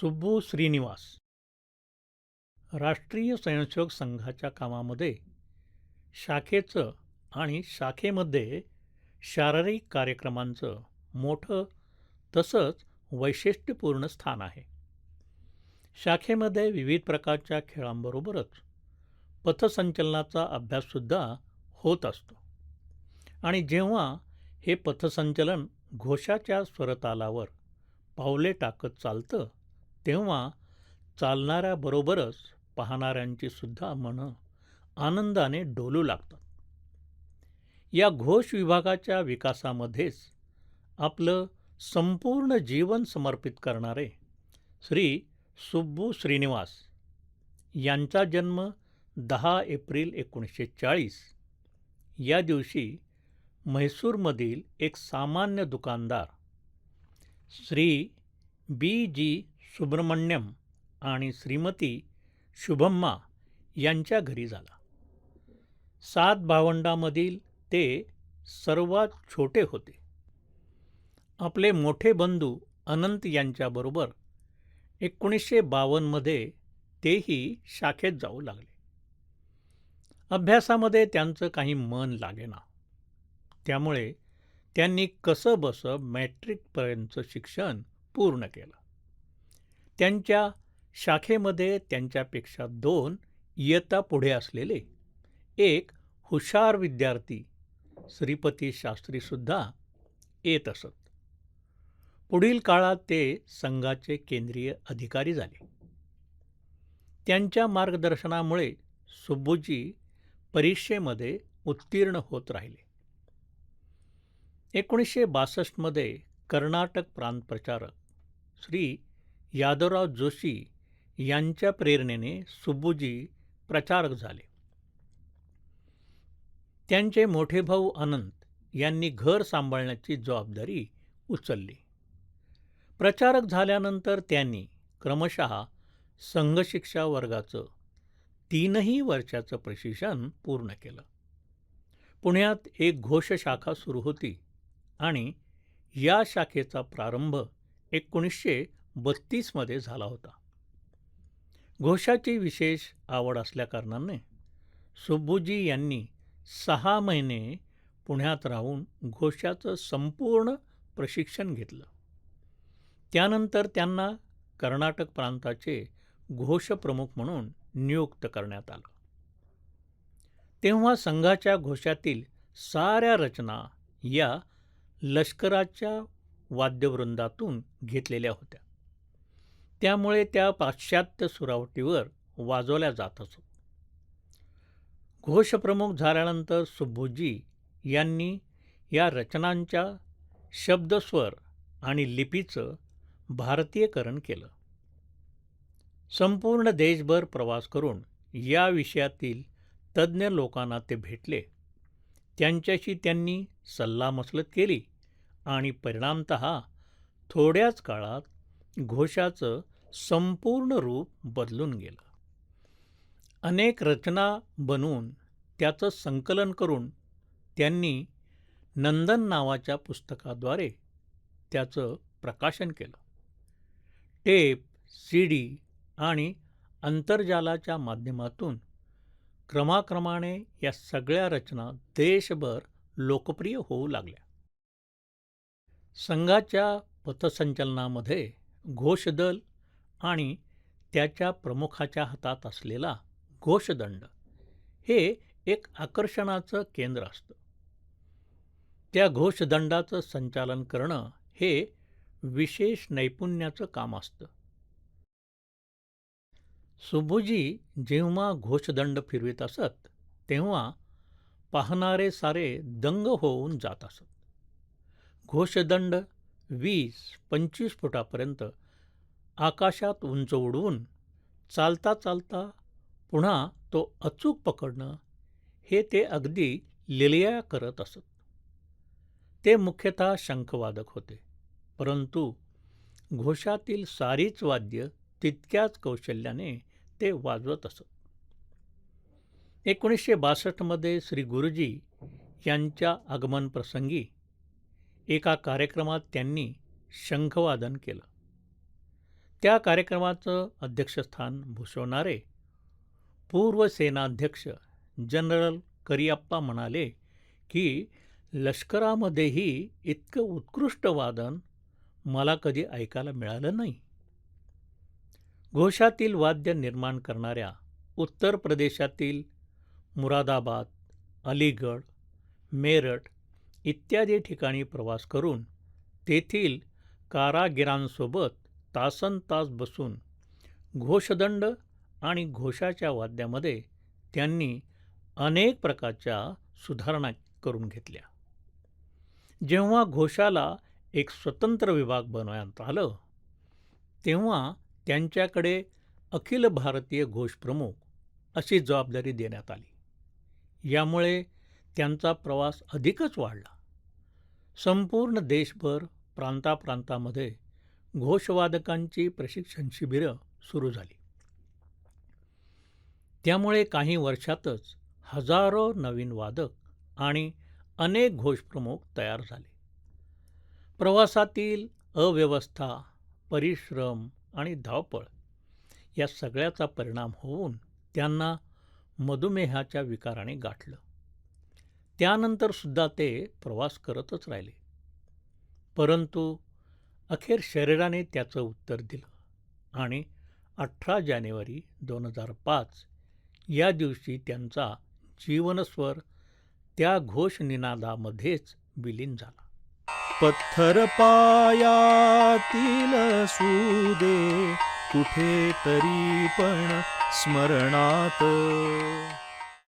सुब्बू श्रीनिवास. राष्ट्रीय स्वयंसेवक संघाच्या कामामध्ये शाखेचं आणि शाखेमध्ये शारीरिक कार्यक्रमांचं मोठं तसंच वैशिष्ट्यपूर्ण स्थान आहे. शाखेमध्ये विविध प्रकारच्या खेळांबरोबरच पथसंचलनाचा अभ्याससुद्धा होत असतो. आणि जेव्हा हे पथसंचलन घोषाच्या स्वरतालावर पावले टाकत चालतं तेव्हा चालणाऱ्याबरोबरच पाहणाऱ्यांची सुद्धा मनं आनंदाने डोलू लागतात. या घोष विभागाच्या विकासामध्येच आपलं संपूर्ण जीवन समर्पित करणारे श्री सुब्बू श्रीनिवास यांचा जन्म दहा एप्रिल एकोणीसशे चाळीस या दिवशी म्हैसूरमधील एक सामान्य दुकानदार श्री बी जी सुब्रमण्यम आणि श्रीमती शुभम्मा यांच्या घरी झाला. सात भावंडामधील ते सर्वात छोटे होते. आपले मोठे बंधू अनंत यांच्याबरोबर एकोणीसशे बावन्नमध्ये तेही शाखेत जाऊ लागले. अभ्यासामध्ये त्यांचं काही मन लागेना. त्यामुळे त्यांनी कसं बसं मॅट्रिकपर्यंतचं शिक्षण पूर्ण केलं. त्यांच्या शाखेमध्ये त्यांच्यापेक्षा दोन इयत्ता पुढे असलेले एक हुशार विद्यार्थी श्रीपती शास्त्रीसुद्धा येत असत. पुढील काळात ते संघाचे केंद्रीय अधिकारी झाले. त्यांच्या मार्गदर्शनामुळे सुब्बूजी परीक्षेमध्ये उत्तीर्ण होत राहिले. एकोणीसशे बासष्टमध्ये कर्नाटक प्रांत प्रचारक श्री यादवराव जोशी यांच्या प्रेरणेने सुब्बूजी प्रचारक झाले. त्यांचे मोठे भाऊ अनंत यांनी घर सांभाळण्याची जबाबदारी उचलली. प्रचारक झाल्यानंतर त्यांनी क्रमशः संघशिक्षा वर्गाचं तीनही वर्षाचं प्रशिक्षण पूर्ण केलं. पुण्यात एक घोष शाखा सुरू होती आणि या शाखेचा प्रारंभ एकोणीसशे बत्तीसमध्ये झाला होता. घोषाची विशेष आवड असल्याकारणाने सुब्बूजी यांनी सहा महिने पुण्यात राहून घोषाचं संपूर्ण प्रशिक्षण घेतलं. त्यानंतर त्यांना कर्नाटक प्रांताचे घोषप्रमुख म्हणून नियुक्त करण्यात आलं. तेव्हा संघाच्या घोषातील साऱ्या रचना या लष्कराच्या वाद्यवृंदातून घेतलेल्या होत्या. त्यामुळे त्या पाश्चात्य सुरावटीवर वाजवल्या जात असत. घोषप्रमुख झाल्यानंतर सुब्बूजी यांनी या रचनांच्या शब्दस्वर आणि लिपीचं भारतीयकरण केलं. संपूर्ण देशभर प्रवास करून या विषयातील तज्ज्ञ लोकांना ते भेटले. त्यांच्याशी त्यांनी सल्लामसलत केली आणि परिणामत थोड्याच काळात घोषाचं संपूर्ण रूप बदलून गेलं. अनेक रचना बनवून त्याचं संकलन करून त्यांनी नंदन नावाच्या पुस्तकाद्वारे त्याचं प्रकाशन केलं. टेप सी डी आणि आंतरजालाच्या माध्यमातून क्रमाक्रमाने या सगळ्या रचना देशभर लोकप्रिय होऊ लागल्या. संघाच्या पथसंचलनामध्ये घोषदल आणि त्याच्या प्रमुखाच्या हातात असलेला घोषदंड हे एक आकर्षणाचं केंद्र असतं. त्या घोषदंडाचं संचालन करणं हे विशेष नैपुण्याचं काम असतं. सुभुजी जेव्हा घोषदंड फिरवित असत तेव्हा पाहणारे सारे दंग होऊन जात असत. घोषदंड वीस पंचवीस फुटापर्यंत आकाशात उंच उडवून चालता चालता पुन्हा तो अचूक पकडणं हे ते अगदी लिलया करत असत. ते मुख्यतः शंखवादक होते परंतु घोषातील सारीच वाद्य तितक्याच कौशल्याने ते वाजवत असत. एकोणीसशे बासष्टमध्ये श्री गुरुजी यांच्या आगमनप्रसंगी एका कार्यक्रमात त्यांनी शंखवादन केलं. त्या कार्यक्रमाचं अध्यक्षस्थान भूषवणारे पूर्व सेनाध्यक्ष जनरल करियप्पा म्हणाले की लष्करामध्येही इतकं उत्कृष्ट वादन मला कधी ऐकायला मिळालं नाही. घोषातील वाद्य निर्माण करणाऱ्या उत्तर प्रदेशातील मुरादाबाद अलीगड मेरठ इत्यादी ठिकाणी प्रवास करून तेथील कारागिरांसोबत तासन तास बसून घोषदंड आणि घोषाच्या वाद्यामध्ये त्यांनी अनेक प्रकारच्या सुधारणा करून घेतल्या. जेव्हा घोषाला एक स्वतंत्र विभाग बनवण्यात आलं तेव्हा त्यांच्याकडे अखिल भारतीय घोषप्रमुख अशी जबाबदारी देण्यात आली. यामुळे त्यांचा प्रवास अधिकच वाढला. संपूर्ण देशभर प्रांताप्रांतामध्ये घोषवादकांची प्रशिक्षण शिबिरं सुरू झाली. त्यामुळे काही वर्षातच हजारो नवीन वादक आणि अनेक घोषप्रमुख तयार झाले. प्रवासातील अव्यवस्था परिश्रम आणि धावपळ या सगळ्याचा परिणाम होऊन त्यांना मधुमेहाच्या विकाराने गाठलं. त्यानंतरसुद्धा ते प्रवास करतच राहिले. परंतु अखेर शरीराने त्याचं उत्तर दिलं आणि अठरा जानेवारी दोन हजार पाच या दिवशी त्यांचा जीवनस्वर त्या घोष निनादामध्येच विलीन झाला. पत्थर पायातील सुदे कुठे तरी पण स्मरणात.